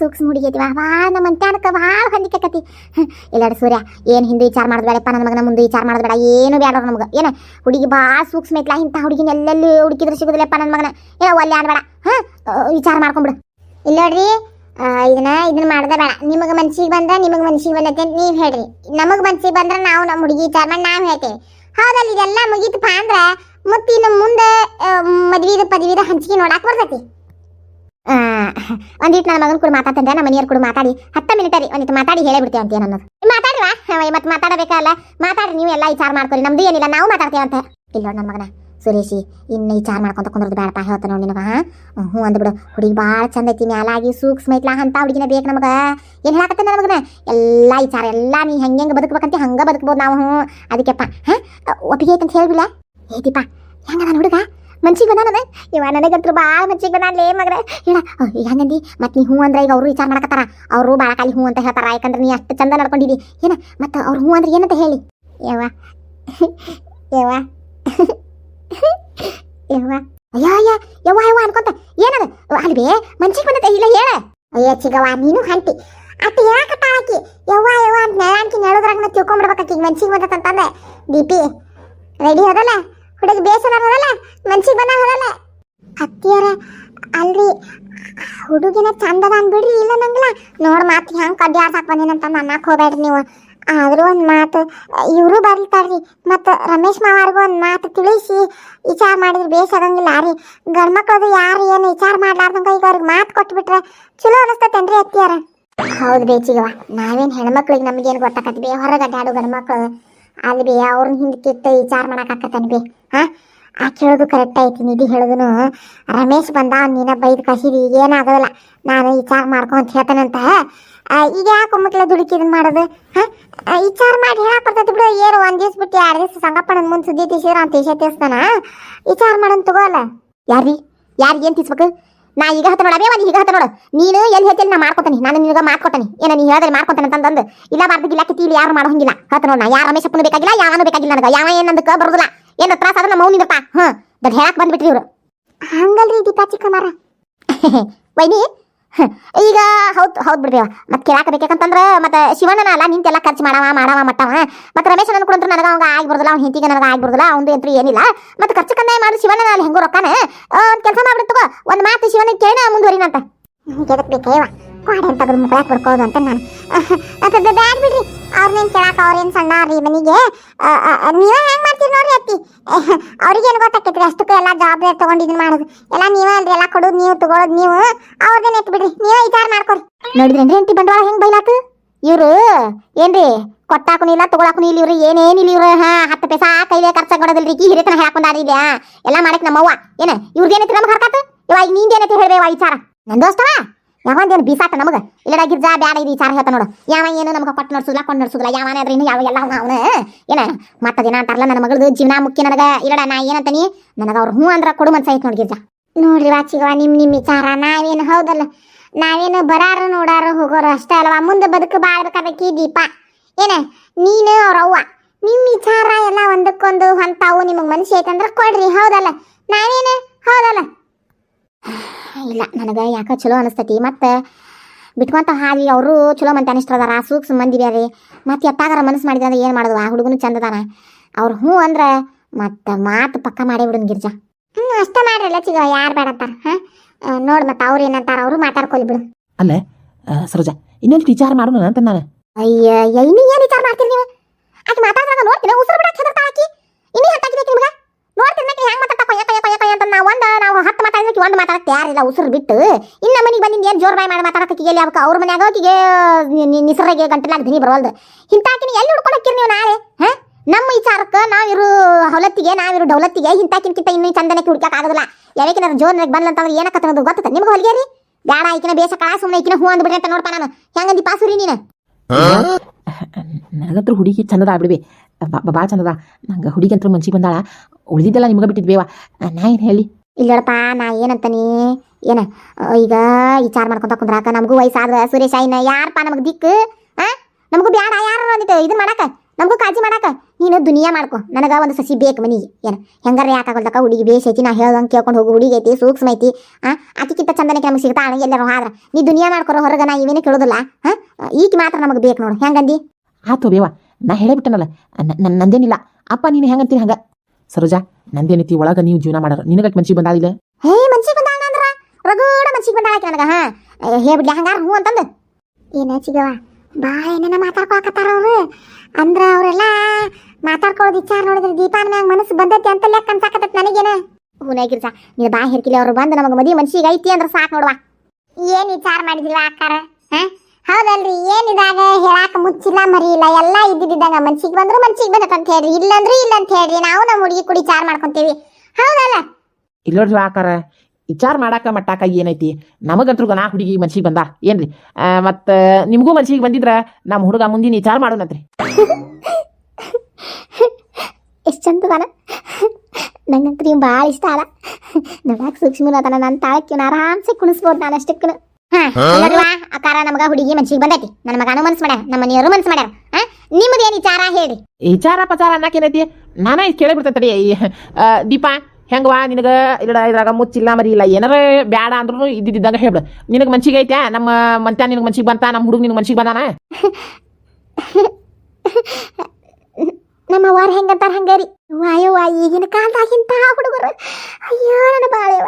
ಸೂಕ್ಷ್ಮ ಹುಡುಗಿ ವಾ ನಮ್ಮ ಅಂತ್ಯಾನಕ್ಕೆ ಭಾಳ ಹೊಂದಿಕತಿ ಇಲ್ಲಾಡ ಸೂರ್ಯ, ಏನು ಹಿಂದೆ ವಿಚಾರ ಮಾಡೋದು ಬೇಡಪ್ಪ, ನನ್ನ ಮಗನ ಮುಂದೆ ವಿಚಾರ ಮಾಡೋದು ಬೇಡ, ಏನು ಬೇಡ ನಮ್ಗೆ. ಏನು, ಹುಡುಗಿ ಭಾಳ ಸೂಕ್ಷ್ಮ ಐತ್ಲಾ, ಇಂಥ ಹುಡುಗಿನ ಎಲ್ಲೆಲ್ಲಿ ಹುಡುಕಿದ್ರೆ ಸಿಗೋದಿಲ್ಲಪ್ಪ ನನ್ನ ಮಗನ. ಏನೋ ಒಲ್ಲೆ ಆಡಬೇಡ ಹಾಂ ವಿಚಾರ ಮಾಡ್ಕೊಂಬಿಡು. ಇಲ್ಲ ನೋಡ್ರಿ ಇದನ್ನ ಇದನ್ನ ಮಾಡ್ದೆ ಬೇಡ. ನಿಮಗೆ ಮನ್ಸಿಗೆ ಬಂದ್ರೆ ನಿಮಗೆ ಮನ್ಸಿಗೆ ಬಂದೈತೆ, ನೀವು ಹೇಳ್ರಿ. ನಮಗೆ ಮನ್ಸಿಗೆ ಬಂದ್ರೆ ನಾವು ನಮ್ಮ ಹುಡುಗಿ ವಿಚಾರ ಮಾಡಿ ನಾವು ಹೇಳ್ತೇವೆ. ಹೌದಲ್ಲ, ಇದೆಲ್ಲ ಮುಗೀತಪ್ಪ ಅಂದ್ರೆ ಮತ್ತೆ ಇನ್ನು ಮುಂದೆ ಮದ್ವಿದ ಪದವಿದ ಹಂಚಿಕೆ ನೋಡಾಕ್ ಬರ್ತೈತಿ. ಒಂದಿಟ್ಟು ನನ್ನ ಮಗನ ಕೂಡ ಮಾತಾಡ್ತಂದೆ ನಮ್ಮ ಮನೆಯವ್ರ ಕೂಡ ಮಾತಾಡಿ, ಹತ್ತ ಮಿನಿಟ್ ರೀ ಒಂದಿಟ್ಟು ಮಾತಾಡಿ ಹೇಳೇ ಬಿಡ್ತೇವೆ ಅಂತ ಅನ್ನೋದು ಮಾತಾಡಿವಾ ಮತ್ತೆ ಮಾತಾಡಬೇಕಲ್ಲ. ಮಾತಾಡ್ರಿ, ನೀವು ಎಲ್ಲ ವಿಚಾರ ಮಾಡ್ಕೊರಿ. ನಮ್ದು ಏನಿಲ್ಲ, ನಾವು ಮಾತಾಡ್ತೇವೆ ಅಂತ ಇಲ್ಲ ನನ್ನ ಮಗನ. ಸುರೇಶಿ, ಇನ್ನು ವಿಚಾರ ಮಾಡ್ಕೊಂತ ಕುಂದ್ರದು ಬೇಡಪ್ಪ. ಹೇಳ್ತ ನೋಡಿ ನಿನಗ ಹ್ಞೂ ಅಂದ್ಬಿಡು. ಹುಡುಗಿ ಭಾಳ ಚಂದ ಐತಿ, ಮ್ಯಾಲಾಗಿ ಸೂಕ್ಷ್ಮ ಐತ್ಲಾ. ಅಂತ ಹುಡುಗಿನ ಬೇಕು ನಮಗೆ. ಏನು ಹೇಳಕತ್ತ ನನ್ನ ಮಗನ? ಎಲ್ಲ ವಿಚಾರ, ಎಲ್ಲ ನೀ ಹೆಂಗೆ ಹೆಂಗೆ ಬದುಕಬೇಕಂತ ಹಂಗೆ ಬದುಕ್ಬೋದು ನಾವು, ಹ್ಞೂ. ಅದಕ್ಕೆಪ್ಪ, ಹಾಂ? ಒಪ್ಪಿಗೆ ಐತಂತ ಹೇಳ್ಬಿಲ್ಲ ಏತಿಪ್ಪ ಹೆಂಗದ ಹುಡುಗ ಮನ್ಸಿಗೆ ಬಂದಾನದ? ಇವ ನನಗಂತೂ ಭಾಳ ಮನ್ಸಿಗೆ ಬಂದಾನ್ಲೇ ಮಗ್ರೆ ಹೇಳ ಹೆಂಗಂದಿ? ಮತ್ತೆ ನೀ ಹೂ ಅಂದ್ರೆ ಈಗ ಅವರು ವಿಚಾರ ಮಾಡಕತ್ತಾರ. ಅವರು ಭಾಳ ಕಾಲಿ ಹೂ ಅಂತ ಹೇಳ್ತಾರ. ಯಾಕಂದ್ರೆ ನೀ ಅಷ್ಟು ಚಂದ ನಡ್ಕೊಂಡಿದಿ. ಏನ ಮತ್ತೆ ಅವ್ರು ಹೂ ಅಂದ್ರೆ ಏನಂತ ಹೇಳಿ? ಯವ್ವ. ಯವ್ವ. ಯವ್ವ. ಅಯ್ಯ ಅಯ್ಯ. ಯವ್ವ ಯವ್ವ ಅನ್ಕೊಂತ. ಏನದ? ಅಲ್ವೇ ಮನ್ಸಿಗೆ ಬಂದತ್ತೆ ಇಲ್ಲ, ಹೇಳ. ಅಯ್ಯ, ಚಿಗವ್ವ, ನೀನು ಹಂಟಿ. ಅಟ್ಟ ಹೇಳಕತ್ತಾಳ ಆಕಿ ಯವ್ವ ಯವ್ವ ಅಂತ ನೆಳಾಂಕಿ ನೆಳದ್ರಾಗ ತಿಳ್ಕೊಂಡ್ಬಿಡ್ಬೇಕು ಈಗ ಮನ್ಸಿಗೆ ಬಂದತ್ತಂತಂದೆ ದೀಪಿ ರೆಡಿ ಹೋದಲ್ಲ ಹುಡುಗಿ ಬೇಸರ ಹೋದಲ್ಲ ಮನ್ಸಿಗೆ ಬಂದ ಹೋಗಲ್ಲ ಅತ್ತಿಯರ ಅಲ್ರಿ, ಹುಡುಗಿನ ಚಂದದ ಅನ್ಬಿಡ್ರಿ ಇಲ್ಲ ನಂಗಿಲ್ಲ. ನೋಡ್ ಮಾತು ಹೆಂಗ್ ಕಡ್ಡಿ ಆಡ್ಸಾಕ್ ಬಂದೇನಂತ ಅನ್ನಕ್ ಹೋಗ್ಬೇಡ್ರಿ ನೀವು. ಆದ್ರೂ ಒಂದ್ ಮಾತು, ಇವರು ಬರ್ತಾರ್ರಿ ಮತ್ತ ರಮೇಶ್ ಮಾವಾರ್ಗೂ ಒಂದ್ ಮಾತು ತಿಳಿಸಿ. ವಿಚಾರ ಮಾಡಿದ್ರೆ ಬೇಸಾಗಂಗಿಲ್ಲ ರೀ. ಗಂಡ್ಮಕ್ಳದು ಯಾರು ಏನು ವಿಚಾರ ಮಾಡ್ಲಾರ್ದಂಗ ಈಗ ಅವ್ರಿಗೆ ಮಾತು ಕೊಟ್ಬಿಟ್ರೆ ಚಲೋ ಅನಿಸ್ತತೇನ್ರಿ ಅತ್ತಿಯಾರ ಹೌದು ಬೇಚಿಗವ ನಾವೇನ್ ಹೆಣ್ಮಕ್ಳಿಗೆ ನಮಗೇನು ಗೊತ್ತಾಕತ್ತಿ ಬಿ ಹೊರಗಡ್ಡಾಡು ಗಂಡ್ಮಕ್ಳು ಅಲ್ಲಿ ಬಿ ಅವ್ರನ್ನ ಹಿಂದಕ್ಕಿತ್ತು ವಿಚಾರ ಮಾಡಕ್ಕಾಕತ್ತಾನ ಬೇ ಹಾ? ಆ ಕೇಳೋದು ಕರೆಕ್ಟ್ ಐತಿ ನಿಧಿ ಹೇಳೋದನು. ರಮೇಶ್ ಬಂದ ನೀನ ಬೈದು ಕಸಿದಿ ಏನಾಗೋದಿಲ್ಲ ನಾನು ವಿಚಾರ ಮಾಡ್ಕೊಂತ ಹೇಳ್ತಾನಂತ. ಆ, ಈಗ ಯಾಕೆ ಒಮ್ಮಕ್ಲೆ ದುಡುಕಿ ಇದನ್ನ ಮಾಡೋದು? ಹಾ? ವಿಚಾರ ಮಾಡಿ ಹೇಳಕ್ ಬರ್ತೈತಿ ಬಿಡು ಏನು ಒಂದ್ ದಿವ್ಸ ಬಿಟ್ಟು ಎರಡು ದಿವ್ಸ ಸಂಗಪ್ಪನ ಮುಂದೆ ಸುದ್ದಿ ತೀಸಿದ್ರ ಅಂತ ದೇಶ ತೀರ್ಸ್ತಾನ ವಿಚಾರ ಮಾಡೋನ್ ತಗೋಲ್ಲ. ಯಾರಿ ಯಾರಿಗೆ ಏನ್ ತಿಸ್ಬೇಕು ನಾ ಈಗ ಹತ್ತ ನೋಡವೇ ಒಂದು ಈಗ ಹತ್ತ ನೋಡು. ನೀನು ಎಲ್ಲಿ ಹೇಳ್ತೀನಿ ನಾ ಮಾಡ್ಕೊತಾನೆ. ನಾನು ನಿನಗ ಮಾಡ್ಕೊತಾನೆ. ಏನ ನೀ ಹೇಳಿದ್ರೆ ಮಾಡ್ಕೊತಾನೆ ಅಂತಂದು ಇಲ್ಲ ಬಾರ್ದು ಕಿತ್ತಿ ಇಲ್ಲಿ ಯಾರು ಮಾಡೋ ಹಂಗಿಲ್ಲ ಹತ್ತ ನೋಡ ನಾ. ರಮೇಶ್ ರಮೇಶಪ್ಪನ ಬೇಕಾಗಿಲ್ಲ ಯಾವನು ಬೇಕಾಗಿಲ್ಲ ನನಗೆ. ಯಾವ ಏನಂದಕ್ಕೆ ಬರೋದಿಲ್ಲ. ಏನ ತ್ರಾಸ ಆದ್ರೆ ನಮ್ಮ ಮೌನಿದಪ್ಪ ಹಾ ದೊಡ್ಡ ಹೇಳಕ್ ಬಂದ್ಬಿಟ್ರಿ ಇವ್ರು. ಹಂಗಲ್ರಿ ದೀಪಾ ಚಿಕ್ಕಮಾರ ವೈನಿ ಈಗ ಹೌದ್ ಹೌದ್ ಬಿಡ್ರಿ ಮತ್ತೆ ಕೇಳಾಕ ಬೇಕಂತಂದ್ರ ಮತ್ತೆ ಶಿವಣ್ಣನ ಅಲ್ಲ ನಿಂತೆಲ್ಲ ಖರ್ಚು ಮಾಡವ ಮಾಡವ ಮಟ್ಟವ. ಮತ್ತೆ ರಮೇಶ್ ನನ್ ಕೂಡ ನನಗ ಅವಂಗ ಆಗಿ ಬರೋದಿಲ್ಲ ಅವ್ನ ಹಿಂತಿಗೆ ನನಗ ಆಗಿ ಬರೋದಿಲ್ಲ ಅವ್ನು ಎಂತ್ರು ಏನಿಲ್ಲ. ಮತ್ತೆ ಖರ್ಚು ಕಂದಾಯ ಮಾಡಿ ಶಿವಣ್ಣನ ಅಲ್ಲಿ ಹೆಂಗೋ ರೊಕ್ಕನ. ಒಂದು ಕೆಲಸ ಮಾಡ್ಬಿಟ್ಟು ತಗೋ. ಒಂದು ಮಾತು ಶಿವಣ್ಣ ಕೇಳ ಮುಂದುವರಿನಂತ ಎದಕ್ ಬೇಕೇವ ಕ್ವಾಡೆ ಅಂತ ಅದ್ರ ಮುಖ ಬಿಡ್ಕೋದು ಅಂತ ನಾನು. ಬ್ಯಾಡ್ ಬಿಡ್ರಿ. ಅವ್ರನ್ನೇನ್ ಕೇಳಾಕ ಅವ್ರೇನ್ ಸಣ್ಣ ರೀ ಮನಿಗೆ ನೀವೇ ಹೆಂಗ್ ಮಾಡ್ತೀರಿ ನೋಡ್ರಿ ಅತ್ತಿ ಅವ್ರಿಗೇನು ಗೊತ್ತಾಕೈತ್ರಿ? ಅಷ್ಟಕ್ಕೂ ಎಲ್ಲ ಜವಾಬ್ದಾರಿ ತಗೊಂಡು ಇದನ್ನ ಮಾಡೋದು. ಎಲ್ಲ ನೀವೇ ಅಲ್ರಿ, ಎಲ್ಲ ಕೊಡೋದು ನೀವು, ತಗೊಳೋದು ನೀವು. ಅವ್ರದೇನ್ ಎತ್ತು ಬಿಡ್ರಿ, ನೀವೇ ವಿಚಾರ ಮಾಡ್ಕೊರಿ. ನೋಡಿದ್ರೇನ್ರಿ ಅಂತಿ ಬಂಡವಾಳ ಹೆಂಗ್ ಬೈಲಾತು? ಇವ್ರು ಏನ್ರಿ, ಕೊಟ್ಟಾಕು ಇಲ್ಲ, ತಗೊಳಾಕು ಇಲ್ಲ, ಇವ್ರು ಏನೇನಿಲ್ಲ ಇವ್ರು? ಹಾ, ಹತ್ತು ಪೈಸಾ ಕೈಲೇ ಖರ್ಚು ಕೊಡೋದಿಲ್ರಿ ಈ ಹಿರಿತನ ಹೇಳಕ್ ಎಲ್ಲಾ ಎಲ್ಲ ಮಾಡಕ್ ನಮ್ಮವ್ವ. ಏನ ಇವ್ರದ್ದೇನೈತಿ ನಮ್ಗೆ ಹರ್ಕಾತು? ಇವಾಗ ನಿಂದೇನೈತಿ ಹೇಳ್ಬೇವ ವಿಚಾರ? ನನ್ನ ದೋಸ್ತವ? ಯಾವಂದೇನು ಬೀಸಾಟ ನಮಗ? ಇಲ್ಲಡ ಗಿರ್ಜಾ, ಬ್ಯಾಡ, ಇದು ವಿಚಾರ ಹೇಳ್ತಾ ನೋಡು. ಯಾವ ಏನು ನಮಗೆ ಕೊಟ್ಟು ನಡ್ಸುದಿಲ್ಲ, ಕೊಂಡು ನಡ್ಸುದಿಲ್ಲ. ಯಾವನೇ ಅದ್ರ ಇನ್ನು ಯಾವ ಎಲ್ಲ ಅವನ ಏನ? ಮತ್ತ ದಿನ ಅಂತಾರಲ್ಲ ನನ್ನ ಮಗಳದು ಜೀವನ ಮುಖ್ಯ ನನಗೆ. ಇಲ್ಲಡ ನಾ ಏನಂತಾನಿ? ನನಗೆ ಅವ್ರು ಹ್ಞೂ ಅಂದ್ರೆ ಕೊಡು ಮನ್ಸ ಐತೆ ನೋಡಿ ಗಿರ್ಜಾ. ನೋಡ್ರಿ ವಾಚಿಗವ ನಿಮ್ಮ ನಿಮ್ಮ ವಿಚಾರ. ನಾವೇನು ಹೌದಲ್ಲ? ನಾವೇನು ಬರಾರು ನೋಡಾರು ಹೋಗೋರು ಅಷ್ಟೇ ಅಲ್ವಾ? ಮುಂದೆ ಬದುಕು ಬಾಳ್ಬೇಕಾದಕ್ಕೆ ದೀಪ. ಏನ? ನೀನು ಅವ್ರ ಅವ್ವ. ನಿಮ್ ವಿಚಾರ ಎಲ್ಲ ಒಂದಕ್ಕೊಂದು ಹೊಂತಾವು ನಿಮಗೆ ಮನಸ್ಸು ಐತಂದ್ರ ಕೊಡ್ರಿ. ಹೌದಲ್ಲ? ನಾವೇನು? ಹೌದಲ್ಲ? ಇಲ್ಲ ನನಗೆ ಯಾಕೆ ಚಲೋ ಅನಿಸ್ತೈತಿ. ಮತ್ತು ಬಿಟ್ಕೊಂತ ಹಾದಿ ಅವರು ಚಲೋ ಮಂದಿ ಅನಿಷ್ಟದಾರ ಸೂಕ್ಷ್ಮ ಮಂದಿ ಬೇರೆ. ಮತ್ತೆ ಎತ್ತಾಗಾರ ಮನಸ್ಸು ಮಾಡಿದ ಅಂದ್ರೆ ಏನು ಮಾಡೋದು? ಆ ಹುಡುಗನು ಚಂದದಾನ ಅವ್ರು ಹ್ಞೂ ಅಂದ್ರೆ ಮತ್ತೆ ಮಾತು ಪಕ್ಕ ಮಾಡಿ ಬಿಡೋನ್ ಗಿರ್ಜಾ. ಹ್ಞೂ ಅಷ್ಟೇ ಮಾಡ್ರಲ್ಲ ಚಿಗ ಯಾರು ಬೇಡಂತಾರ ಹಾಂ? ನೋಡಿ ಮತ್ತೆ ಅವ್ರು ಏನಂತಾರ ಅವರು ಮಾತಾಡ್ಕೊಲಿ ಬಿಡು. ಅಲ್ಲ ಸರೋಜ ಇನ್ನೊಂದು ವಿಚಾರ ಮಾಡೋಣ ಅಂತ ನಾನು. ಅಯ್ಯ ಇನ್ನೂ ಏನು ವಿಚಾರ ಮಾಡ್ತೀರಿ ನೀವು? ಆಕೆ ಮಾತಾಡ್ದಾಗ ನೋಡ್ತೀನಿ ಉಸಿರು ಬಿಡಕ್ಕೆ ಹೆದರ್ತಾ ಆಕಿ ಇನ್ನೂ ಹತ್ತಾಕಿದೆ ನಿಮ್ಗೆ? ನೋಡ್ತೀನಿ ಹೆಂಗೆ ಮಾತಾಡ್ತಾ ಅಂತ ನಾವು ಒಂದು, ನಾವು ಹತ್ತು ಮಾತಾಡಿದ್ರೆ ಒಂದು ಮಾತಾಡಕ್ಕೆ ಯಾರಿಲ್ಲ ಉಸಿರು ಬಿಟ್ಟು. ಇನ್ನ ಮನೆಗೆ ಬಂದಿಂದ ಏನು ಜೋರ್ ಬಾಯಿ ಮಾಡಿ ಮಾತಾಡಕ್ಕೆ ಎಲ್ಲಿ ಅವಕ್ಕೆ. ಅವ್ರ ಮನ್ಯಾಗ ಆಕಿಗೆ ನಿಸರಿಗೆ ಗಂಟಲಾಗ ಧಿನಿ ಬರವಲ್ದು. ಇಂತಾಕಿನ ಎಲ್ಲಿ ಹುಡ್ಕೊಳಕ್ಕಿರಿ ನೀವು ನಾಳೆ? ಹಾಂ? ನಮ್ಮ ವಿಚಾರಕ್ಕೆ ನಾವಿರು ಹೊಲತ್ತಿಗೆ, ನಾವಿರು ಡೌಲತ್ತಿಗೆ ಇಂತಾಕಿನ್ಕಿಂತ ಇನ್ನೂ ಚಂದನಕ್ಕೆ ಹುಡ್ಕಕ್ಕೆ ಆಗೋದಿಲ್ಲ. ಯಾವಕಿನ ಜೋರ್ನಾಗ ಬಂದ್ಲಂತಂದ್ರೆ ಏನಕ್ಕೆ ಅನ್ನೋದು ಗೊತ್ತದ? ನಿಮ್ಗೆ ಹೊಲಿಗೆ ಬೇಡ ಈಕಿನ ಬೇಸ ಕಳ ಸುಮ್ಮನೆ ಈಕಿನ ಹೂ ಅಂದ್ಬಿಡ್ರಿ ಅಂತ ನೋಡ್ಪ ನಾನು. ಹೆಂಗಂದಿ ಪಾಸುರಿ ನೀನು? ನನಗಂತೂ ಹುಡುಗಿ ಚಂದದ ಬಿಡ್ಬಿ ಭಾಳ ಚಂದದ ನಂಗೆ ಹುಡುಗಿ ಅಂತೂ ಮನ್ಸಿಗೆ ಬಂದಾಳ. ಉಳಿದಿದ್ದೆಲ್ಲ ನಿಮ್ಗೆ ಬಿಟ್ಟಿದ್ಬೇವ. ನಾ ಏನು ಹೇಳಿ? ಇಲ್ಲಡಪ್ಪ ನಾ ಏನಂತಾನೆ? ಏನ ಈಗ ವಿಚಾರ ಮಾಡ್ಕೊಂತ ಕುಂದ್ರಾಕ ನಮಗೂ ವಯಸ್ಸಾದ್ರ ಸುರೇಶ ಇನ್ನ ಯಾರಪ್ಪ ನಮಗೆ ದಿಕ್ಕು? ಆ? ನಮಗೂ ಬ್ಯಾಡ ಯಾರು ಅಂದಿತ್ತು? ಇದನ್ನ ಮಾಡಾಕ? ನಮಗೂ ಕಾಜಿ ಮಾಡಾಕ? ನೀನು ದುನಿಯಾ ಮಾಡ್ಕೊ. ನನಗ ಒಂದು ಸಸಿ ಬೇಕು ಮನಿಗೆ. ಏನ ಹೆಂಗಾರ ಯಾಕಾಗಲ್ದಕ್ಕ ಹುಡುಗಿ ಬೇಸ್ ಐತಿ? ನಾ ಹೇಳ್ದಂಗೆ ಕೇಳ್ಕೊಂಡು ಹೋಗು. ಹುಡುಗಿ ಐತಿ ಸೂಕ್ಷ್ಮ ಐತಿ. ಆ ಆಕಿಕ್ಕಿಂತ ಚಂದನಕ್ಕೆ ನಮಗೆ ಸಿಗ್ತಾಳ. ಎಲ್ಲರೂ ಆದ್ರ ನೀ ದುನಿಯಾ ಮಾಡ್ಕೊರೋ ಹೊರಗ ನಾ ಇವೇನೇ ಕೇಳೋದಿಲ್ಲ. ಹಾ ಈಕಿ ಮಾತ್ರ ನಮಗೆ ಬೇಕು ನೋಡು. ಹೆಂಗಂದಿ? ಆತು ಬೇವ. ನಾ ಹೇಳೇಬಿಟ್ಟನಲ್ಲ. ನನ್ನ ನಂದೇನಿಲ್ಲ. ಅಪ್ಪ ನೀನು ಹೆಂಗಂತೀನಿ ಹಂಗ? ಸರೋಜಾ ನಂದೇನೈತಿ ಒಳಗ ನೀವು ಜೀವನ ಮಾಡಾರ. ನಿನಗ ಮನ್ಸಿಗೆ ಬಂದಾದಿಲ್ಲ ಹೇ ಮನ್ಸಿಗೆ ಬಂದಾಳ ಅಂದ್ರ? ರಗೂಡ ಮನ್ಸಿಗೆ ಬಂದಾಳಕ್ಕೆ ನನಗ ಹಾ? ಹೇಳ್ಬಿಡ್ಲಿ ಹಂಗಾರ ಹ್ಞೂ ಅಂತಂದು? ಏನ ಚಿಗವ ಭಾಳ ಏನೇನ ಮಾತಾಡ್ಕೊಳಕತ್ತಾರ ಅವರು? ಅಂದ್ರ ಅವರೆಲ್ಲ ಮಾತಾಡ್ಕೊಳ್ಳೋದು ವಿಚಾರ ನೋಡಿದ್ರೆ ದೀಪಾನ ಮ್ಯಾಗ ಮನಸ್ಸು ಬಂದೈತಿ ಅಂತ ಲೆಕ್ಕ ಅನ್ಸಾಕತ್ತೈತಿ ನನಗೇನ? ಹೂನಾಗಿರ್ಸ ನೀನು ಬಾ ಹಿರ್ಕಿಲಿ ಅವ್ರು ಬಂದು ನಮಗೆ ಮದಿ ಮನ್ಸಿಗೆ ಐತಿ ಅಂದ್ರೆ ಸಾಕು ನೋಡುವ. ಏನ್ ವಿಚಾರ ಮಾಡಿದಿಲ್ಲ ಅಕ್ಕಾರ? ಹಾ? ಹೌದಲ್ರಿ ಏನಿದಾಗ ಹೇಳಾಕ ಮುಚ್ಚಿಲ್ಲ ಮರಿ ಇಲ್ಲ ಎಲ್ಲ ಇದ್ದಿದ್ದಂಗ ಮನ್ಸಿಗೆ ಬಂದ್ರು ಮನ್ಸಿಗೆ ಬಂದತ್ ಅಂತ ಹೇಳ್ರಿ. ಇಲ್ಲಂದ್ರು ಇಲ್ಲ ಅಂತ ಹೇಳ್ರಿ. ನಾವು ನಮ್ಮ ಹುಡುಗಿ ಕುಡಿ ಚಾರ್ ಮಾಡ್ಕೊಂತೀವಿ. ಹೌದಲ್ಲ? ಇಲ್ಲ ನೋಡ್ರಿ ಆಕಾರ ವಿಚಾರ ಮಾಡಾಕ ಮಟ್ಟಾಕ ಏನೈತಿ? ನಮಗಂತೂ ನಾ ಹುಡುಗಿ ಮನ್ಸಿಗೆ ಬಂದ ಏನ್ರಿ? ಮತ್ತ ನಿಮಗೂ ಮನ್ಸಿಗೆ ಬಂದಿದ್ರ ನಮ್ಮ ಹುಡುಗ ಮುಂದಿನ ವಿಚಾರ ಮಾಡೋಣಂತ್ರಿ. ಎಷ್ಟು ಚಂದದಾನ ನಂಗಂತೂ ನಂಗಂತ್ರ ಭಾಳ ಇಷ್ಟ ಅಲ್ಲ. ನೋಡಾಕ ಸೂಕ್ಷ್ಮ ನನ್ನ ತಾಳಕ್ಕೆ ಆರಾಮ್ಸೆ ಕುಣಿಸ್ಬೋದು ನಾನು ಅಷ್ಟಕ್ಕೂ ಹಾ? ಅಕಾರ ನಮಗ ಹುಡುಗಿ ಮನ್ಸಿಗೆ ಬಂದೈತಿ. ನನ್ನ ಮಗನೂ ಮನ್ಸ್ ಮಾಡ್ಯಾರ ನಮ್ಮ ಮನೆಯವರು ಮನ್ಸ್ ಮಾಡ್ಯಾರ. ಹಾ ನಿಮ್ಮದೇನು ವಿಚಾರ ಹೇಳಿ ವಿಚಾರ ಪಚಾರ ಅನ್ನಕೇನೈತಿ ನಾನ ಈ, ಆ, ದೀಪಾ ಹೆಂಗವಾ ನಿನಗ? ಇಲ್ಲ ಇದ್ರಾಗ ಮುಚ್ಚಿಲ್ಲ ಮರಿ ಇಲ್ಲ. ಏನಾರ ಬ್ಯಾಡ ಅಂದ್ರೂ ಇದ್ದಿದ್ದಂಗ ಹೇಳ್ಬಿಡು. ನಿನಗೆ ಮನ್ಸಿಗೆ ಐತ್ಯಾ? ನಮ್ಮ ಮಂತ್ಯ ನಿನಗೆ ಮನ್ಸಿಗೆ ಬಂತ? ನಮ್ಮ ಹುಡುಗ ನಿನಗೆ ಮನ್ಸಿಗೆ ಬಂದಾನ? ನಮ್ಮ ವಾರ ಹೆಂಗಂತಾರ ಹಂಗಾರಿ ವಾಯವ್ವ ಈಗಿನ ಕಾಲದಾಗಿಂತ ಹುಡುಗರು. ಅಯ್ಯೋ ನನ್ನ ಬಾಳೆವ.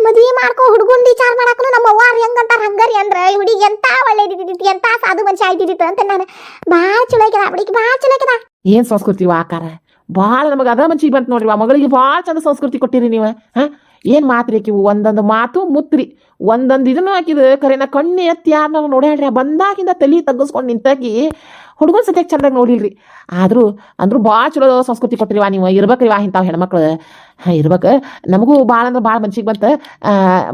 ಮದುವೆ ಮಾಡ್ಕೊ ಹುಡುಗನ್ ವಿಚಾರ ಮಾಡಕ್ಕೂ ನಮ್ಮ ವಾರ ಹೆಂಗಂತಾರ ಹಂಗಾರಿ ಅಂದ್ರ ಈ ಹುಡುಗಿ ಎಂತ ಒಳ್ಳೇದಿದ್ದಿತ್ತು ಎಂತ ಸಾಧು ಮನುಷ್ಯ ಆಯ್ತಿದ್ದಿತ್ತು ಅಂತ ನಾನು ಭಾಳ ಚಲೋ ಆಯ್ಕದ, ಹುಡುಗಿ ಭಾಳ ಚಲೋ ಆಯ್ಕದ. ಏನ್ ಸಂಸ್ಕೃತಿ ಆಕಾರ? ಭಾಳ ನಮಗೆ ಅದ ಮನ್ಸಿಗೆ ಬಂತು ನೋಡ್ರಿ ಮಗಳಿಗೆ ಭಾಳ ಚಂದ ಸಂಸ್ಕೃತಿ ಕೊಟ್ಟಿರಿ ನೀವು, ಹಾ? ಏನ್ ಮಾತ್ರಿ ಒಂದೊಂದು ಮಾತು ಮುತ್ರಿ, ಒಂದೊಂದು ಇದನ್ನು ಹಾಕಿದ ಕರೆನ ಕಣ್ಣು ಎತ್ತಿ ಯಾರನ್ನ ನೋಡ್ಯಾಡ್ರಿ ಬಂದಾಗಿಂದ ತಲೆ ತಗ್ಗಿಸ್ಕೊಂಡು ನಿಂತಾಕಿ ಹುಡುಗನ ಸತ್ಯಾಗ ಚಂದಾಗ ನೋಡಿಲ್ರಿ? ಆದ್ರೂ ಅಂದ್ರೂ ಭಾಳ ಚಲೋ ಸಂಸ್ಕೃತಿ ಕೊಟ್ಟಿರಿವಾ ನೀವು. ಇರ್ಬೇಕ್ರಿ ವಾ ಇಂಥವು ಹೆಣ್ಮಕ್ಳು. ಹಾಂ, ಇರ್ಬೇಕು. ನಮಗೂ ಭಾಳ ಅಂದ್ರೆ ಭಾಳ ಮನ್ಸಿಗೆ ಬಂತು.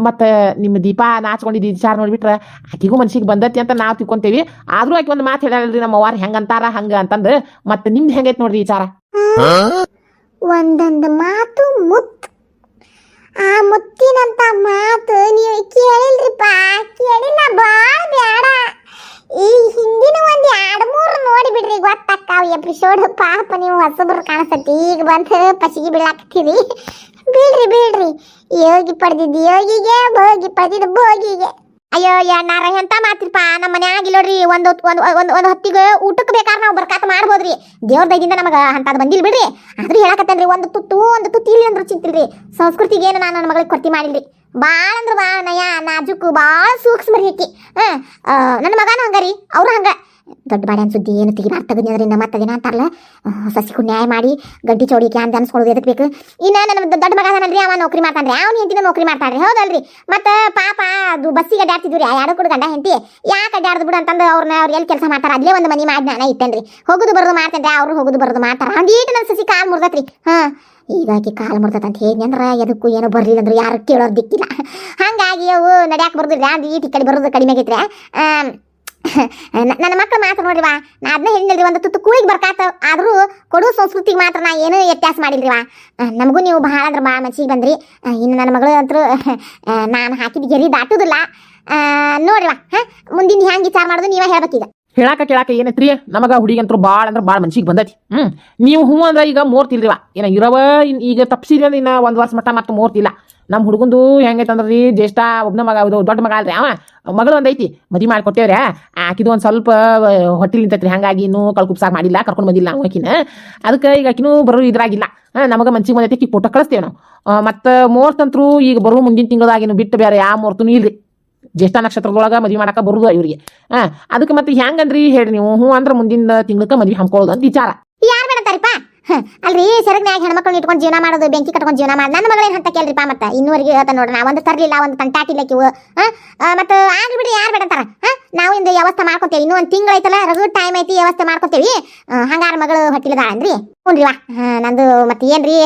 ಮತ್ತು ನಿಮ್ಮ ದೀಪ ನಾಚ್ಕೊಂಡಿದ್ದು ವಿಚಾರ ನೋಡ್ಬಿಟ್ರ, ಆಕಿಗೂ ಮನ್ಸಿಗೆ ಬಂದತಿ ಅಂತ ನಾವು ತಿಳ್ಕೊಂತೇವಿ. ಆದರೂ ಆಕೆ ಒಂದು ಮಾತು ಹೇಳಲ್ರಿ ನಮ್ಮ ಅವ್ವಾರು ಹೆಂಗಂತಾರ ಹಂಗೆ ಅಂತಂದು. ಮತ್ತು ನಿಮ್ದು ಹೆಂಗೈತೆ ನೋಡ್ರಿ ವಿಚಾರ ಒಂದೊಂದು ಮಾತು ಮುತ್. ಆ ಮುತ್ತಿನಂತ ಮಾತು ನೀವು ಕೇಳಿಲ್ರಿಪ್ಪ ಕೇಳಿಲ್ಲ ಬಾಳ ಬೇಡ ಈ ಹಿಂದಿನ ಒಂದ್ ಎರಡ್ ಮೂರು ನೋಡಿ ಬಿಡ್ರಿ ಎಪಿಸೋಡ್ ಪಾಪ ನೀವು ಹೊಸಬ್ರು ಕಾಣಿಸ್ತತಿ. ಈಗ ಬಂದು ಪಸಿಗೆ ಬೀಳಾಕತ್ತೀರಿ. ಬೀಳ್ರಿ ಬೀಳ್ರಿ. ಯೋಗಿ ಪಡೆದಿದ್ದು ಯೋಗಿಗೆ, ಭೋಗಿ ಪಡೆದಿದ್ದು ಭೋಗಿಗೆ. ಅಯ್ಯೋ ಯಾರ ಎಂತ ಮಾತಿರ್ಪ? ನಮ್ಮ ಮನ್ಯಾಗ ಇಲ್ಲೋಡ್ರಿ ಒಂದು ಒಂದು ಒಂದು ಒಂದು ಹೊತ್ತಿಗೆ ಊಟಕ್ಕೆ ಬೇಕಾದ್ರೆ ನಾವು ಬರ್ಕಾತ ಮಾಡ್ಬೋದ್ರಿ. ದೇವ್ರ ದಯದಿಂದ ನಮಗೆ ಅಂತದ್ ಬಂದಿಲ್ಲ ಬಿಡ್ರಿ. ಆದ್ರೂ ಹೇಳಕತ್ತೇನ್ರಿ, ಒಂದು ತುತ್ತು ಒಂದು ತುತ್ತು ಇಲ್ಲಿ ಅಂದ್ರೆ ಚಿಂತಿಲ್ರಿ. ಸಂಸ್ಕೃತಿಗೆ ಏನು ನಾನು ನನ್ನ ಮಗಳಿಗೆ ಕೊಡ್ತಿ ಮಾಡಿಲ್ರಿ. ಭಾಳ ಅಂದ್ರೆ ಭಾಳ ನಯ, ನಾಜುಕು ಭಾಳ ಸೂಕ್ಷ್ಮ ರೀತಿ. ಹಾಂ ನನ್ನ ಹಂಗ ಹಂಗಾರಿ ಅವ್ರು ಹಂಗ. ದೊಡ್ಡ ಬಾಡ್ಯಾನ ಸುದ್ದಿ ಏನು ತೆಗಿಬಾರ್ದು ತೆಗದ್ನಿ ಅದರಿಂದ ಮತ್ತೆ ಅದೇನ ಅಂತಾರಲ್ಲ? ಸಸಿಗೂ ನ್ಯಾಯ ಮಾಡಿ ಗಡ್ಡಿ ಚೌಡಿ ಕ್ಯಾನ್ ಅನ್ಸ್ಕೊಳ್ಳೋದು ಎದಕ್ಕೆ ಬೇಕು? ಇನ್ನು ನನ್ನ ದೊಡ್ಡ ಮಗ ಅದನಲ್ರಿ, ಅವ ನೌಕರಿ ಮಾಡ್ತಾನ್ರಿ. ಅವ್ನು ಹೆಂಡತಿನ ನೌಕರಿ ಮಾಡ್ತಾನ್ರಿ ಹೌದಲ್ರಿ? ಮತ್ತೆ ಪಾಪ ಅದು ಬಸ್ಸಿಗೆ ಅಡ್ಡಾಡ್ತಿದ್ವಿ ರೀ ಯಾರು ಕೂಡ ಗಂಡ ಹೆಂಡತಿ. ಯಾಕೆ ಅಡ್ಡಾಡ್ದು ಬಿಡು ಅಂತಂದು ಅವ್ರನ್ನ ಅವ್ರು ಎಲ್ಲಿ ಕೆಲಸ ಮಾಡ್ತಾರೆ? ಅಲ್ಲೇ ಒಂದು ಮನಿ ಮಾಡಿ ನಾನು ಇತ್ತೇನ್ರಿ ಹೋಗುದು ಬರೋದು ಮಾಡ್ತೇನ್ರಿ, ಅವ್ರು ಹೋಗುದು ಬರೋದು ಮಾಡ್ತಾರೆ. ಅಂದೀಟು ನನ್ನ ಸಸಿ ಕಾಲು ಮುರ್ದತ್ರಿ. ಹಾ, ಈಗ ಆಕಿ ಕಾಲು ಮುರ್ತೈತೆ ಅಂತ ಹೇಳಿ ಅಂದ್ರೆ ಎದಕ್ಕೂ ಏನೋ ಬರಲಿಲ್ಲ ಅಂದ್ರೆ, ಯಾರು ಕೇಳೋರು ದಿಕ್ಕಿಲ್ಲ. ಹಾಗಾಗಿ ಅವು ನಡ್ಯಾಕ ಬರೋದಿಲ್ಲ ಅದು ಈಟಿ ಕಡೆ ಬರೋದು ಕಡಿಮೆ ಆಗೈತ್ರಿ. ನನ್ನ ಮಕ್ಕಳು ಮಾತ್ರ ನೋಡ್ರಿವಾ ನಾ ಅದನ್ನ ಹೇಳಿಲ್ರಿ, ಒಂದು ತುತ್ತು ಕೂಳಿಗೆ ಬರ್ಕಾತ, ಆದರೂ ಕೊಡು ಸಂಸ್ಕೃತಿಗೆ ಮಾತ್ರ ನಾ ಏನೂ ವ್ಯತ್ಯಾಸ ಮಾಡಿಲ್ರಿವಾ ನಮಗೂ ನೀವು ಭಾಳ ಅಂದ್ರೆ ಭಾಳ ಮನ್ಸಿಗೆ ಬಂದ್ರಿ. ಇನ್ನ ನನ್ನ ಮಗಳು ಅಂತರೂ ನಾನು ಹಾಕಿದ ಗೆರಿ ದಾಟುದಿಲ್ಲ. ನೋಡ್ರಿವಾ ಹಾ? ಮುಂದಿನ ಹೆಂಗೆ ವಿಚಾರ ಮಾಡೋದು ನೀವೇ ಹೇಳ್ಬೇಕೀಗ. ಹೇಳಾಕ ಕೇಳಾಕ ಏನೈತ್ರಿ ನಮಗ ಹುಡುಗಂತರು ಭಾಳ ಅಂದ್ರೆ ಭಾಳ ಮನ್ಸಿಗೆ ಬಂದೈತಿ. ಹ್ಮ್, ನೀವು ಹ್ಞೂ ಅಂದ್ರೆ ಈಗ ಮೂರ್ತಿಲ್ರಿವ ಏನ ಇರವ ಈಗ ಇನ್ನು ಇನ್ನ ಒಂದು ವರ್ಷ ಮಟ್ಟ ಮತ್ತೆ ಮೂರ್ತಿಲ್ಲ ನಮ್ಮ ಹುಡುಗಂದು ಹೆಂಗೈತೆ ಅಂದ್ರೆ ಜ್ಯೇಷ್ಠ ಒಬ್ಬನ ಮಗ ಅದು ದೊಡ್ಡ ಮಗ ಅಲ್ರಿ ಅವ. ಮಗಳು ಒಂದೈತಿ ಮದಿ ಮಾಡಿ ಕೊಟ್ಟೇವ್ರೆ ಆಕಿದು ಒಂದು ಸ್ವಲ್ಪ ಹೊಟ್ಟಿಲ್ ನಿಂತೈತ್ರಿ ಹಂಗಾಗಿ ಇನ್ನೂ ಕಳ್ಕುಪ್ಸಾಗ ಮಾಡಿಲ್ಲ ಕರ್ಕೊಂಡು ಬಂದಿಲ್ಲ ನಾವು ಆಕಿನ. ಅದಕ್ಕೆ ಈಗ ಆಕಿನೂ ಬರೋ ಇದ್ರಾಗಿಲ್ಲ. ನಮಗೆ ಮನ್ಸಿಗೆ ಬಂದೈತಿ ಆಕಿ ಫೋಟೋ ಕಳಿಸ್ತೇವೆ ನಾವು. ಮತ್ತು ಮುಹೂರ್ತಂತ್ರು ಈಗ ಬರೋ ಮುಂದಿನ ತಿಂಗಳದಾಗಿನ ಬಿಟ್ಟು ಬೇರೆ ಯಾವ ಮುಹೂರ್ತನೂ ಇಲ್ರಿ. ಜ್ಯೇಷ್ಠ ನಕ್ಷತ್ರದೊಳಗೆ ಮದುವೆ ಮಾಡಕ್ಕೆ ಬರುದು ಇವ್ರಿಗೆ. ಅದಕ್ಕೆ ಮತ್ತೆ ಹೆಂಗಂದ್ರಿ ಹೇಳಿ ನೀವು? ಹ್ಞೂ ಅಂದ್ರೆ ಮುಂದಿನ ತಿಂಗಳಕ್ಕೆ ಮದುವೆ ಹಮ್ಕೊಳ್ಳೋದು ಅಂತ ವಿಚಾರ. ಯಾರು ಹ, ಅಲ್ರಿ ಸೆರಗ್ನ್ಯಾಗ ಹೆಣ್ಮಕ್ಳನ್ನ ಇಟ್ಕೊಂಡು ಜೀವನ ಮಾಡೋದು, ಬೆಂಕಿ ಕಟ್ಕೊಂಡು ಜೀವನ ಮಾಡಿ ನನ್ನ ಮಗಳೇನು ಅಂತ ಕೇಳ್ರಿಪ್ಪ ಮತ್ತೆ? ಇನ್ನೂವರೆಗೆ ಹೇಳ್ತಾ ನೋಡ್ರಿ ನಾ ಒಂದು ತರಲಿಲ್ಲ, ಒಂದು ಆ ಮತ್ತೆ ಆಗ್ಲಿ ಬಿಡಿ ಯಾರು ಬೇಡಂತಾರ? ನಾವು ಇಂದ ವ್ಯವಸ್ಥೆ ಮಾಡ್ಕೊತೇವೆ. ಇನ್ನೂ ಒಂದು ತಿಂಗಳೈತಲ್ಲ ರಗು ಟೈಮ್ ಐತಿ, ವ್ಯವಸ್ಥೆ ಮಾಡ್ಕೊತೇವಿ. ಹಂಗಾರ ಮಗಳು ಹೊಟ್ಟಿಲದಾಳ ಅಂದ್ರಿ ವಾ. ನಂದು ಮತ್ತೆ ಏನ್ರಿ?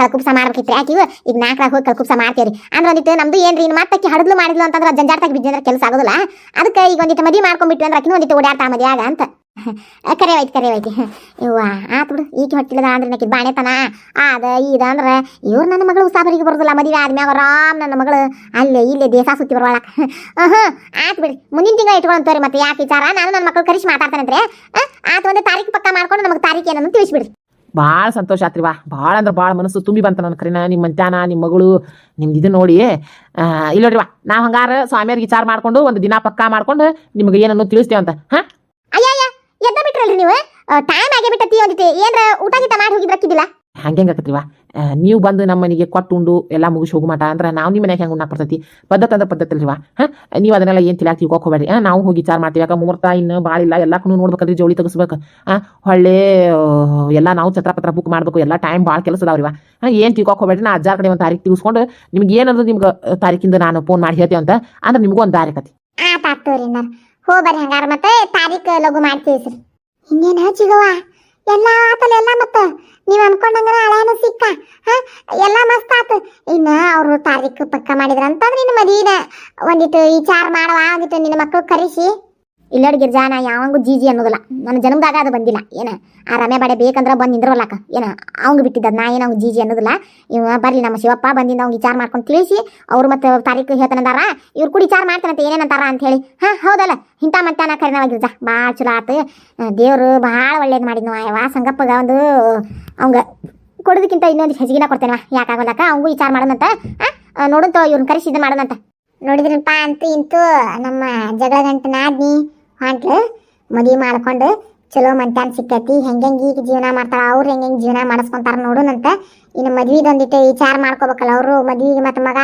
ಕಳ್ಕುಪ್ಸ ಮಾಡ್ಬೇಕಿತ್ತು ಯಾಕಿವು ಈಗ ನಾಲ್ಕರಾಗ ಹೋಗಿ ಕಳ್ಕುಪ್ಸ ಮಾಡ್ತೀವಿ ಅಂದ್ರೆ ಒಂದಿತ್ತು ನಮ್ದು ಏನ್ರಿ, ಇನ್ನು ಮತ್ತೆ ಹಡದ್ಲು ಮಾಡಿದ್ಲು ಅಂತಂದ್ರೆ ಜಂಜಾಟದಾಗ ಬಿದ್ದಂದ್ರೆ ಕೆಲಸ ಆಗೋದಿಲ್ಲ. ಅದಕ್ಕೆ ಈಗ ಒಂದಿಟ್ಟು ಮದುವೆ ಮಾಡ್ಕೊಂಡ್ಬಿಟ್ವಿ ಅಂದ್ರೆ ಆಕಿನೂ ಒಂದಿಟ್ಟು ಓಡಾಡ್ತಾ ಮದುವೆ ಆಗ ಅಂತ. ಕರೆ ಐತಿ ಕರೆ ಐತಿ ಇವ್ವ ಆತ್ ಬಿಡು. ಹೊಟ್ಟಿಲ್ಲದ ಅಂದ್ರೆ ನಕ್ಕಿ ಬಾಣೆತನ ಅದ ಇದ ಅಂದ್ರೆ ಇವ್ರು ನನ್ನ ಮಗಳು ಉಸಾಬರಿಗೆ ಬರೋದಿಲ್ಲ ಮದುವೆ ಆದ್ಮ್ಯಾಗ ಆರಾಮ್ ನನ್ನ ಮಗಳು. ಅಲ್ಲೇ ಇಲ್ಲೇ ದೇಶ ಸುತ್ತಿ ಬರೋಳ ಹ್ಞೂ ಆತ್ ಬಿಡಿ. ಮುಂದಿನ ತಿಂಗಳ ಇಟ್ಕೊಂತವ್ರಿ ಮತ್ತೆ ಯಾಕೆ ವಿಚಾರ? ನಾನು ನನ್ನ ಮಕ್ಕಳು ಕರೆಸಿ ಮಾತಾಡ್ತಾನಂದ್ರೆ ಆತ ಒಂದು ತಾರೀಕು ಪಕ್ಕ ಮಾಡ್ಕೊಂಡು ನಮಗೆ ತಾರೀಕು ಏನನ್ನು ತಿಳಿಸ್ಬಿಡ್ರಿ ಭಾಳ ಸಂತೋಷ ಆತ್ರಿವಾ ಭಾಳ ಅಂದ್ರೆ ಬಾಳ ಮನಸ್ಸು ತುಂಬಿ ಬಂತ ನನ್ನ ಕರಿನ ನಿಮ್ಮ ಮಂತ್ಯಾನ ನಿಮ್ಮ ಮಗಳು ನಿಮ್ದು ಇದು ನೋಡಿ. ಆ, ನೋಡ್ರಿ ವಾ ನಾವು ಹಂಗಾರ ಸ್ವಾಮಿಯವ್ರಿಗೆ ವಿಚಾರ ಮಾಡ್ಕೊಂಡು ಒಂದು ದಿನ ಪಕ್ಕಾ ಮಾಡ್ಕೊಂಡು ನಿಮ್ಗೆ ಏನನ್ನು ತಿಳಿಸ್ತೇವಂತ. ಹಾಂ? ಎದ್ದ ಬಿಟ್ರಲ್ರಿ ನೀವು ಟೈಮ್ ಆಗೇ ಬಿಟ್ಟತಿ ಒಂದಿಟ್ಟು ಏನ್ರ ಊಟ ಗೀಟ ಮಾಡಿ ಹೋಗಿದ್ರಕ್ಕಿದ್ದಿಲ್ಲ ಹಂಗೆ ಆಕತ್ರಿವಾ? ನೀವು ಬಂದು ನಮ್ಮ ಮನೆಗೆ ಕೊಟ್ಟು ಉಂಡು ಎಲ್ಲ ಮುಗಿಸಿ ಹೋಗು ಮಟ ಅಂದ್ರೆ ನಾವು ನಿಮ್ಮ ಮನೆಗೆ ಹೆಂಗೆ ಉಣ್ಣಾಕ್ ಬರ್ತೈತಿ? ಪದ್ಧತಿ ಅಂದ್ರೆ ಪದ್ಧತಿ ಅಲ್ರಿವಾ ಹಾಂ? ನೀವು ಅದನ್ನೆಲ್ಲ ಏನ್ ತಿಳಾಕ್ ತಿಳ್ಕೊಕ್ ಹೋಗ್ಬೇಡಿ ನಾವು ಹೋಗಿ ಚಾರ್ ಮಾಡ್ತೀವಿ. ಯಾಕೆ ಮುಹೂರ್ತ ಇನ್ನು ಭಾಳ ಇಲ್ಲ. ಎಲ್ಲಕ್ಕೂ ನೋಡ್ಬೇಕಂದ್ರೆ ಜೋಳಿ ತೆಗಿಸ್ಬೇಕು. ಹಾಂ ಹೊಳ್ಳೆ ಎಲ್ಲ ನಾವು ಛತ್ರಪತ್ರ ಬುಕ್ ಮಾಡಬೇಕು. ಎಲ್ಲ ಟೈಮ್ ಭಾಳ ಕೆಲಸ ಅದಾವ್ರಿವಾ ಹಾಂ ಏನು ತಿಳ್ಕೊಕ್ ಹೋಗ್ಬೇಡ್ರಿ. ನಾ ಅಜ್ಜಾರ ಕಡೆ ಒಂದು ತಾರೀಕು ತಿಳಿಸ್ಕೊಂಡು ನಿಮ್ಗೆ ಏನಂದ್ರೆ ನಿಮ್ಗೆ ತಾರೀಕಿಂದ ನಾನು ಫೋನ್ ಮಾಡಿ ಹೇಳ್ತೀವಿ ಅಂತ ಅಂದ್ರೆ ನಿಮಗೂ ಒಂದು ದಾರಿ ಕತಿ ಆತ ಆಗ್ತವ್ರಿ ನರ್ ಹೋ ಬರ್ರಿ ಹಂಗಾರ ಮತ್ತೆ ತಾರೀಕು ಲಘು ಮಾಡ್ತೀವಿ ಇನ್ನೇನ ಚಿಗವ್ವ? ಎಲ್ಲ ಆತಲ್ಲ, ಎಲ್ಲ ಮತ್ತ? ನೀವ್ ಅನ್ಕೊಂಡಂಗನ ಹಳೆನ ಸಿಕ್ಕ, ಹ? ಎಲ್ಲ ಮಸ್ತ್ ಆತು. ಇನ್ನ ಅವ್ರು ತಾರೀಕು ಪಕ್ಕ ಮಾಡಿದ್ರ ಅಂತಂದ್ರೆ ನಿನ್ನ ಮದುವಿನ ಒಂದಿಟ್ಟು ವಿಚಾರ ಮಾಡವ, ಒಂದಿಟ್ಟು ನಿನ್ನ ಮಕ್ಕಳು ಕರೆಸಿ. ಇಲ್ಲ ಗಿರ್ಜಾ ನಾ ಯಾವಂಗೂ ಜೀಜಿ ಅನ್ನೋದಿಲ್ಲ. ನನ್ನ ಜನ್ಮದಾಗ ಅದು ಬಂದಿಲ್ಲ. ಏನ? ಆ ರಮ್ಯಾ ಬಾಡೆ ಬೇಕಂದ್ರೆ ಬಂದು ನಿಂದ್ರಲ್ಲಕ್ಕ. ಏನ? ಅವಂಗ ಬಿಟ್ಟಿದ್ದ ನಾ ಏನ ಅವ್ನು ಜೀಜಿ ಅನ್ನೋದಿಲ್ಲ. ಇವ ಬರ್ಲಿ ನಮ್ಮ ಶಿವಪ್ಪ ಬಂದಿಂದ ಅವ್ನು ವಿಚಾರ ಮಾಡ್ಕೊಂಡು ತಿಳಿಸಿ, ಅವ್ರು ಮತ್ತೆ ತಾರೀಕು ಹೇಳ್ತಾನಂದಾರ ಇವ್ರು ಕೂಡ ವಿಚಾರ ಮಾಡ್ತಾನಂತ ಏನೇನಂತಾರ ಅಂತ ಹೇಳಿ. ಹಾ, ಹೌದಲ್ಲ? ಇಂಥ ಮತ್ತಾನ ಕರಿನವಾಗಿರ್ಜ ಭಾಳ ಚಲೋ ಆತು. ದೇವ್ರು ಭಾಳ ಒಳ್ಳೇದು ಮಾಡಿದ್ನು ಯಾವ ಸಂಗಪ್ಪಗ ಒಂದು ಅವಂಗ ಕೊಡೋದಕ್ಕಿಂತ ಇನ್ನೊಂದು ಹೆಚ್ಚಿಗೆನ ಕೊಡ್ತೇನೆ ಯಾಕಾಗಲ್ಲಕ್ಕ ಅವಂಗೂ ವಿಚಾರ ಮಾಡೋದಂತ ನೋಡುಂತ ಇವ್ರನ್ನ ಕರೆಸಿ ಇದು ಮಾಡೋಣಂತ. ನೋಡಿದ್ರಪ್ಪ ಅಂತೂ ಇಂತೂ ನಮ್ಮ ಜಗಳ ಗಂಟ ನಾದ್ನಿ ಹೊಂಟ್ಲು ಮದುವೆ ಮಾಡ್ಕೊಂಡು ಚಲೋ ಮಂತ್ಯಾನ್ ಸಿಕ್ಕೈತಿ. ಹೆಂಗೆಂಗೆ ಈಗ ಜೀವನ ಮಾಡ್ತಾರ ಅವ್ರು ಹೆಂಗೆಂಗೆ ಜೀವನ ಮಾಡಿಸ್ಕೊಂತಾರ ನೋಡುನಂತ ಇನ್ನು ಮದ್ವಿದೊಂದಿಟ್ಟು ವಿಚಾರ ಮಾಡ್ಕೋಬೇಕಲ್ಲ ಅವರು. ಮದ್ವಿಗೆ ಮತ್ತೆ ಮಗ,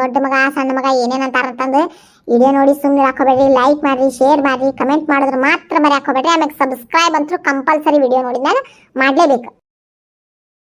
ದೊಡ್ಡ ಮಗ, ಸಣ್ಣ ಮಗ ಏನೇನ್ ಅಂತಾರ ಅಂತಂದು ವಿಡಿಯೋ ನೋಡಿ ಸುಮ್ಮನೆ ಹಾಕೋಬೇಡ್ರಿ ಲೈಕ್ ಮಾಡ್ರಿ ಶೇರ್ ಮಾಡ್ರಿ ಕಮೆಂಟ್ ಮಾಡಿದ್ರೆ ಮಾತ್ರ ಮರಿ ಹಾಕೋಬೇಡ್ರಿ ಆಮೇಲೆ ಸಬ್ಸ್ಕ್ರೈಬ್ ಅಂತೂ ಕಂಪಲ್ಸರಿ ವಿಡಿಯೋ ನೋಡಿದ್ಮೇಲೆ ಮಾಡಲೇಬೇಕು.